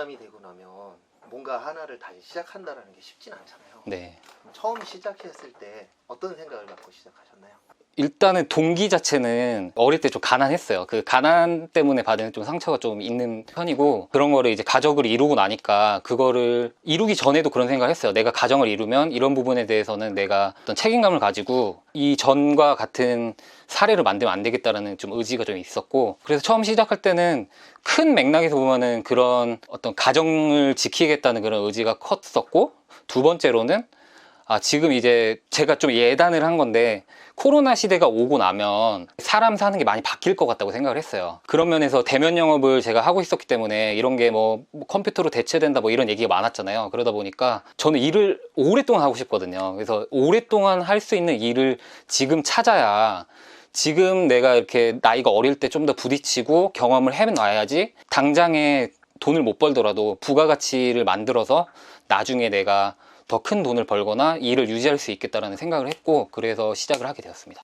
사람이 되고 나면 뭔가 하나를 다시 시작한다라는 게 쉽진 않잖아요. 네. 처음 시작했을 때 어떤 생각을 갖고 시작하셨나요? 일단은 동기 자체는 어릴 때 좀 가난했어요. 그 가난 때문에 받은 좀 상처가 좀 있는 편이고 그런 거를 이제 가족을 이루고 나니까 그거를 이루기 전에도 그런 생각을 했어요. 내가 가정을 이루면 이런 부분에 대해서는 내가 어떤 책임감을 가지고 이 전과 같은 사례를 만들면 안 되겠다라는 좀 의지가 좀 있었고 그래서 처음 시작할 때는 큰 맥락에서 보면은 그런 어떤 가정을 지키겠다는 그런 의지가 컸었고 두 번째로는 아, 지금 이제 제가 좀 예단을 한 건데 코로나 시대가 오고 나면 사람 사는 게 많이 바뀔 것 같다고 생각을 했어요. 그런 면에서 대면 영업을 제가 하고 있었기 때문에 이런 게 뭐 컴퓨터로 대체된다 뭐 이런 얘기가 많았잖아요. 그러다 보니까 저는 일을 오랫동안 하고 싶거든요. 그래서 오랫동안 할 수 있는 일을 지금 찾아야 지금 내가 이렇게 나이가 어릴 때 좀 더 부딪히고 경험을 해놔야지 당장에 돈을 못 벌더라도 부가가치를 만들어서 나중에 내가 더 큰 돈을 벌거나 일을 유지할 수 있겠다라는 생각을 했고 그래서 시작을 하게 되었습니다.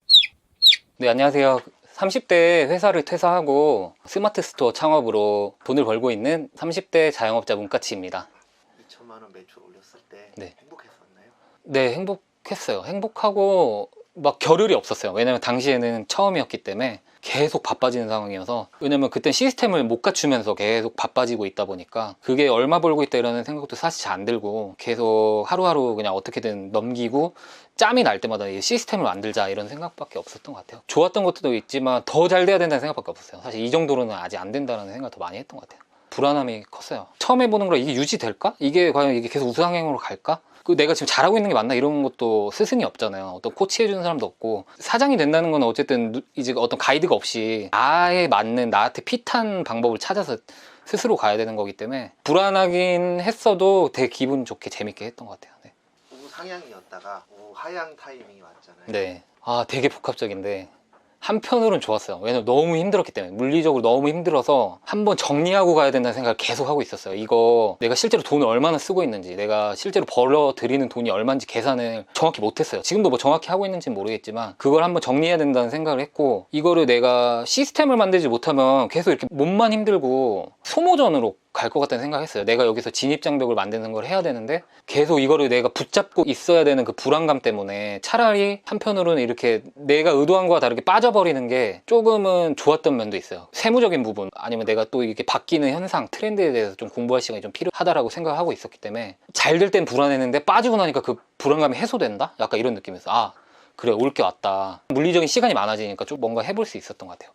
네, 안녕하세요. 30대 회사를 퇴사하고 스마트 스토어 창업으로 돈을 벌고 있는 30대 자영업자 문까치입니다. 2천만 원 매출 올렸을 때 네. 행복했었나요? 네, 행복했어요. 행복하고 막 겨를이 없었어요. 왜냐면 당시에는 처음이었기 때문에 계속 바빠지는 상황이어서 왜냐면 그때 시스템을 못 갖추면서 계속 바빠지고 있다 보니까 그게 얼마 벌고 있다 이라는 생각도 사실 잘 안 들고 계속 하루하루 그냥 어떻게든 넘기고 짬이 날 때마다 이 시스템을 만들자 이런 생각밖에 없었던 것 같아요. 좋았던 것도 있지만 더 잘 돼야 된다는 생각밖에 없었어요. 사실 이 정도로는 아직 안 된다는 생각 더 많이 했던 것 같아요. 불안함이 컸어요. 처음 해보는 거라 이게 유지될까? 이게 과연 이게 계속 우상향으로 갈까? 그 내가 지금 잘하고 있는 게 맞나 이런 것도 스승이 없잖아요. 어떤 코치 해주는 사람도 없고 사장이 된다는 건 어쨌든 누- 이제 어떤 가이드가 없이 나에 맞는 나한테 핏한 방법을 찾아서 스스로 가야 되는 거기 때문에 불안하긴 했어도 되게 기분 좋게 재밌게 했던 것 같아요. 네. 우상향이었다가 우하향 타이밍이 왔잖아요. 네. 아, 되게 복합적인데 한편으로는 좋았어요. 왜냐면 너무 힘들었기 때문에 물리적으로 너무 힘들어서 한번 정리하고 가야 된다는 생각을 계속 하고 있었어요. 이거 내가 실제로 돈을 얼마나 쓰고 있는지, 내가 실제로 벌어 들이는 돈이 얼마인지 계산을 정확히 못했어요. 지금도 뭐 정확히 하고 있는지는 모르겠지만 그걸 한번 정리해야 된다는 생각을 했고 이거를 내가 시스템을 만들지 못하면 계속 이렇게 몸만 힘들고 소모전으로 갈 것 같다는 생각했어요. 내가 여기서 진입장벽을 만드는 걸 해야 되는데 계속 이거를 내가 붙잡고 있어야 되는 그 불안감 때문에 차라리 한편으로는 이렇게 내가 의도한 거와 다르게 빠져버리는 게 조금은 좋았던 면도 있어요. 세무적인 부분 아니면 내가 또 이렇게 바뀌는 현상, 트렌드에 대해서 좀 공부할 시간이 좀 필요하다라고 생각을 하고 있었기 때문에 잘 될 땐 불안했는데 빠지고 나니까 그 불안감이 해소된다? 약간 이런 느낌이었어. 아, 그래, 올 게 왔다. 물리적인 시간이 많아지니까 좀 뭔가 해볼 수 있었던 것 같아요.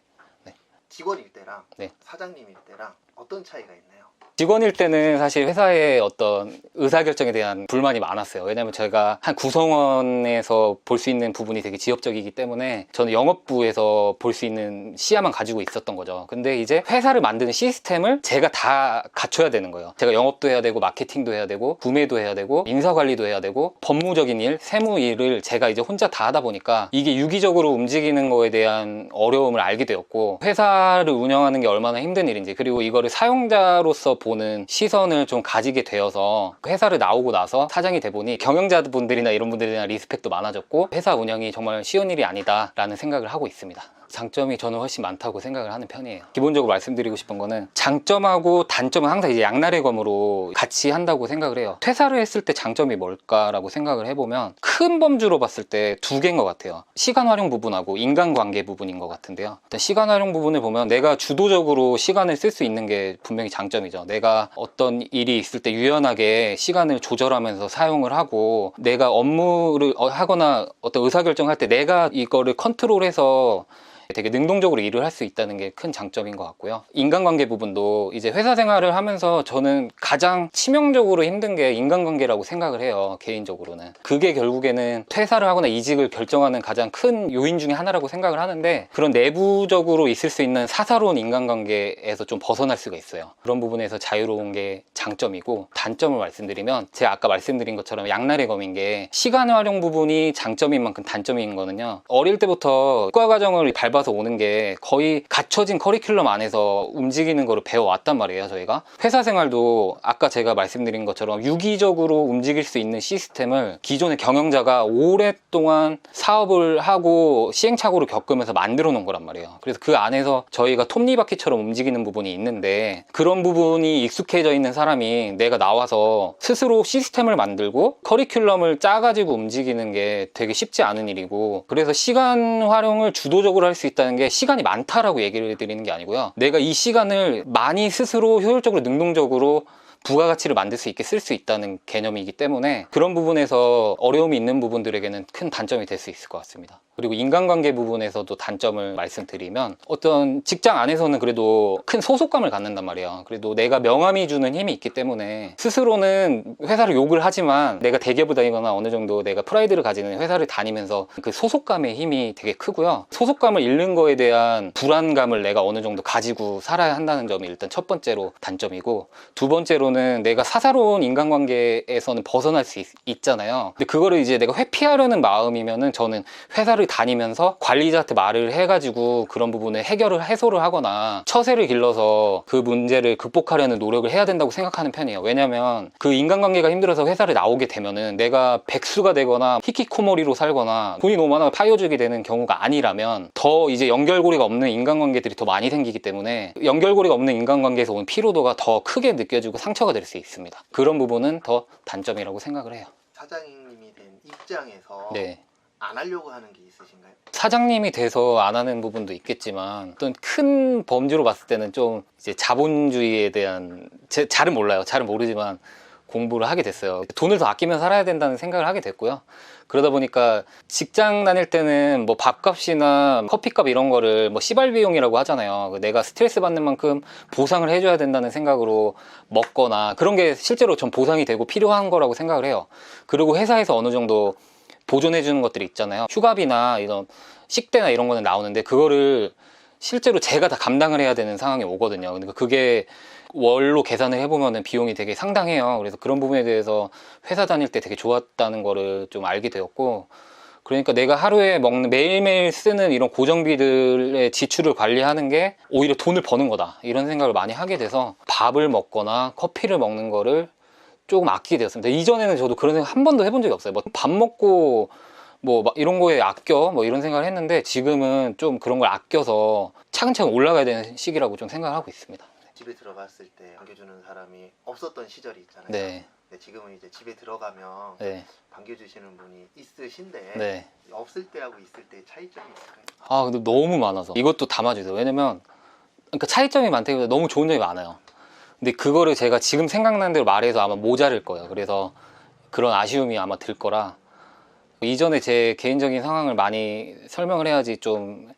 직원일 때랑 네. 사장님일 때랑 어떤 차이가 있나요? 직원일 때는 사실 회사의 어떤 의사결정에 대한 불만이 많았어요. 왜냐면 제가 한 구성원에서 볼 수 있는 부분이 되게 지역적이기 때문에 저는 영업부에서 볼 수 있는 시야만 가지고 있었던 거죠. 근데 이제 회사를 만드는 시스템을 제가 다 갖춰야 되는 거예요. 제가 영업도 해야 되고 마케팅도 해야 되고 구매도 해야 되고 인사관리도 해야 되고 법무적인 일, 세무 일을 제가 이제 혼자 다 하다 보니까 이게 유기적으로 움직이는 거에 대한 어려움을 알게 되었고 회사를 운영하는 게 얼마나 힘든 일인지 그리고 이거를 사용자로서 보는 시선을 좀 가지게 되어서 그 회사를 나오고 나서 사장이 돼 보니 경영자분들이나 이런 대한 리스펙도 많아졌고 회사 운영이 정말 쉬운 일이 아니다라는 생각을 하고 있습니다. 장점이 저는 훨씬 많다고 생각을 하는 편이에요. 기본적으로 말씀드리고 싶은 거는 장점하고 단점은 항상 이제 양날의 검으로 같이 한다고 생각을 해요. 퇴사를 했을 때 장점이 뭘까라고 생각을 해보면 큰 범주로 봤을 때 두 개인 것 같아요. 시간 활용 부분하고 인간관계 부분인 것 같은데요. 일단 시간 활용 부분을 보면 내가 주도적으로 시간을 쓸 수 있는 게 분명히 장점이죠. 내가 어떤 일이 있을 때 유연하게 시간을 조절하면서 사용을 하고 내가 업무를 어, 하거나 어떤 의사결정할 때 내가 이거를 컨트롤해서 되게 능동적으로 일을 할 수 있다는 게 큰 장점인 것 같고요. 인간관계 부분도 이제 회사 생활을 하면서 저는 가장 치명적으로 힘든 게 인간관계라고 생각을 해요. 개인적으로는. 그게 결국에는 퇴사를 하거나 이직을 결정하는 가장 큰 요인 중에 하나라고 생각을 하는데 그런 내부적으로 있을 수 있는 사사로운 인간관계에서 좀 벗어날 수가 있어요. 그런 부분에서 자유로운 게 장점이고 단점을 말씀드리면 제가 아까 말씀드린 것처럼 양날의 검인 게 시간 활용 부분이 장점인 만큼 단점인 거는요. 어릴 때부터 과 과정을 밟아서 들어가서 오는 게 거의 갖춰진 커리큘럼 안에서 움직이는 거를 배워왔단 말이에요, 저희가. 회사 생활도 아까 제가 말씀드린 것처럼 유기적으로 움직일 수 있는 시스템을 기존의 경영자가 오랫동안 사업을 하고 시행착오를 겪으면서 만들어 놓은 거란 말이에요. 그래서 그 안에서 저희가 톱니바퀴처럼 움직이는 부분이 있는데 그런 부분이 익숙해져 있는 사람이 내가 나와서 스스로 시스템을 만들고 커리큘럼을 짜가지고 움직이는 게 되게 쉽지 않은 일이고 그래서 시간 활용을 주도적으로 할 수 있다는 게 시간이 많다라고 얘기를 드리는 게 아니고요. 내가 이 시간을 많이 스스로 효율적으로 능동적으로 부가가치를 만들 수 있게 쓸 수 있다는 개념이기 때문에 그런 부분에서 어려움이 있는 부분들에게는 큰 단점이 될 수 있을 것 같습니다. 그리고 인간관계 부분에서도 단점을 말씀드리면 어떤 직장 안에서는 그래도 큰 소속감을 갖는단 말이에요. 그래도 내가 명함이 주는 힘이 있기 때문에 스스로는 회사를 욕을 하지만 내가 대기업을 다니거나 어느 정도 내가 프라이드를 가지는 회사를 다니면서 그 소속감의 힘이 되게 크고요. 소속감을 잃는 거에 대한 불안감을 내가 어느 정도 가지고 살아야 한다는 점이 일단 첫 번째로 단점이고 두 번째로는 내가 사사로운 인간관계에서는 벗어날 수 있, 잖아요 근데 그거를 이제 내가 회피하려는 마음이면은 저는 회사를 다니면서 관리자한테 말을 해가지고 그런 부분을 해결을 해소를 하거나 처세를 길러서 그 문제를 극복하려는 노력을 해야 된다고 생각하는 편이에요. 왜냐면 그 인간관계가 힘들어서 회사를 나오게 되면은 내가 백수가 되거나 히키코모리로 살거나 돈이 너무 많아 파이어주게 되는 경우가 아니라면 더 이제 연결고리가 없는 인간관계들이 더 많이 생기기 때문에 연결고리가 없는 인간관계에서 온 피로도가 더 크게 느껴지고 상처 가 될 수 있습니다. 그런 부분은 더 단점이라고 생각을 해요. 사장님이 된 입장에서 네. 안 하려고 하는 게 있으신가요? 사장님이 돼서 안 하는 부분도 있겠지만 어떤 큰 범주로 봤을 때는 좀 이제 자본주의에 대한 제, 잘은 몰라요. 잘은 모르지만 공부를 하게 됐어요. 돈을 더 아끼면 살아야 된다는 생각을 하게 됐고요. 그러다 보니까 직장 다닐 때는 뭐 밥값이나 커피값 이런 거를 뭐 시발 비용이라고 하잖아요. 내가 스트레스 받는 만큼 보상을 해줘야 된다는 생각으로 먹거나 그런 게 실제로 전 보상이 되고 필요한 거라고 생각을 해요. 그리고 회사에서 어느 정도 보존해 주는 것들이 있잖아요. 휴가비나 이런 식대나 이런 거는 나오는데 그거를 실제로 제가 다 감당을 해야 되는 상황이 오거든요. 그러니까 그게 월로 계산을 해보면 비용이 되게 상당해요. 그래서 그런 부분에 대해서 회사 다닐 때 되게 좋았다는 거를 좀 알게 되었고, 그러니까 내가 하루에 먹는 매일매일 쓰는 이런 고정비들의 지출을 관리하는 게 오히려 돈을 버는 거다. 이런 생각을 많이 하게 돼서 밥을 먹거나 커피를 먹는 거를 조금 아끼게 되었습니다. 이전에는 저도 그런 생각 한 번도 해본 적이 없어요. 뭐 밥 먹고 뭐막 이런 거에 아껴 뭐 이런 생각을 했는데 지금은 좀 그런 걸 아껴서 차근차근 올라가야 되는 시기라고 좀 생각을 하고 있습니다. 집에 들어갔을 때 반겨주는 사람이 없었던 시절이 있잖아요. 네, 근데 지금은 이제 집에 들어가면 네, 반겨주시는 분이 있으신데 네. 없을 때하고 있을 때 차이점이 있을까요? 아 근데 너무 많아서 이것도 담아주세요. 왜냐면 그러니까 차이점이 많다기보다 너무 좋은 점이 많아요. 근데 그거를 제가 지금 생각나는 대로 말해서 아마 모자랄 거예요. 그래서 그런 아쉬움이 아마 들 거라 이전에 제 개인적인 상황을 많이 설명을 해야지 좀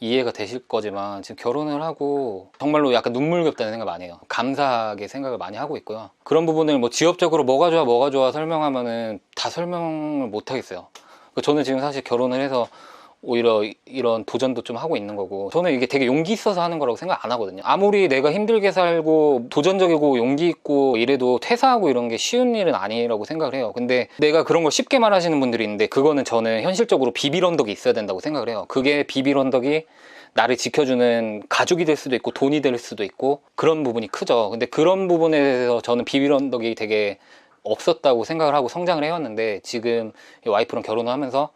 이해가 되실 거지만 지금 결혼을 하고 정말로 약간 눈물겹다는 생각 많이 해요. 감사하게 생각을 많이 하고 있고요. 그런 부분을 뭐 지엽적으로 뭐가 좋아 뭐가 좋아 설명하면은 다 설명을 못 하겠어요. 그러니까 저는 지금 사실 결혼을 해서 오히려 이- 이런 도전도 좀 하고 있는 거고. 저는 이게 되게 용기 있어서 하는 거라고 생각 안 하거든요. 아무리 내가 힘들게 살고 도전적이고 용기 있고 이래도 퇴사하고 이런 게 쉬운 일은 아니라고 생각을 해요. 근데 내가 그런 걸 쉽게 말하시는 분들이 있는데 그거는 저는 현실적으로 비빌 언덕이 있어야 된다고 생각을 해요. 그게 비빌 언덕이 나를 지켜주는 가족이 될 수도 있고 돈이 될 수도 있고 그런 부분이 크죠. 근데 그런 부분에 대해서 저는 비빌 언덕이 되게 없었다고 생각을 하고 성장을 해왔는데 지금 이 와이프랑 결혼을 하면서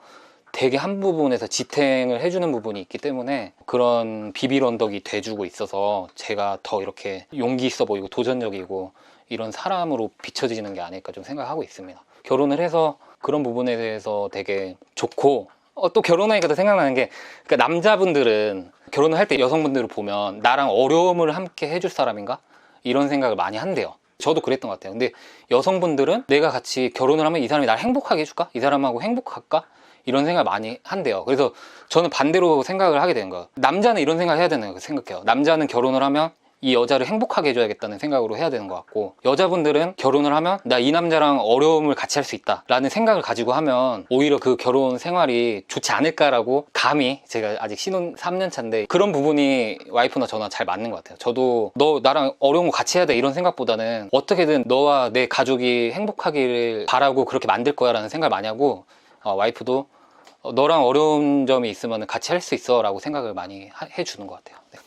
되게 한 부분에서 지탱을 해주는 부분이 있기 때문에 그런 비빌 언덕이 돼주고 있어서 제가 더 이렇게 용기 있어 보이고 도전적이고 이런 사람으로 비춰지는 게 아닐까 좀 생각하고 있습니다. 결혼을 해서 그런 부분에 대해서 되게 좋고 어, 또 결혼하니까 또 생각나는 게 그러니까 남자분들은 결혼을 할 때 여성분들을 보면 나랑 어려움을 함께 해줄 사람인가 이런 생각을 많이 한대요. 저도 그랬던 것 같아요. 근데 여성분들은 내가 같이 결혼을 하면 이 사람이 날 행복하게 해줄까? 이 사람하고 행복할까? 이런 생각을 많이 한대요. 그래서 저는 반대로 생각을 하게 되는 거예요. 남자는 이런 생각을 해야 되는 거 생각해요. 남자는 결혼을 하면 이 여자를 행복하게 해줘야겠다는 생각으로 해야 되는 것 같고 여자분들은 결혼을 하면 나 이 남자랑 어려움을 같이 할 수 있다 라는 생각을 가지고 하면 오히려 그 결혼 생활이 좋지 않을까라고 감히 제가 아직 신혼 3년 차인데 그런 부분이 와이프나 저나 잘 맞는 것 같아요. 저도 너 나랑 어려운 거 같이 해야 돼 이런 생각보다는 어떻게든 너와 내 가족이 행복하기를 바라고 그렇게 만들 거야 라는 생각을 많이 하고 어, 와이프도 어, 너랑 어려운 점이 있으면 같이 할 수 있어 라고 생각을 많이 하- 해주는 것 같아요. 네.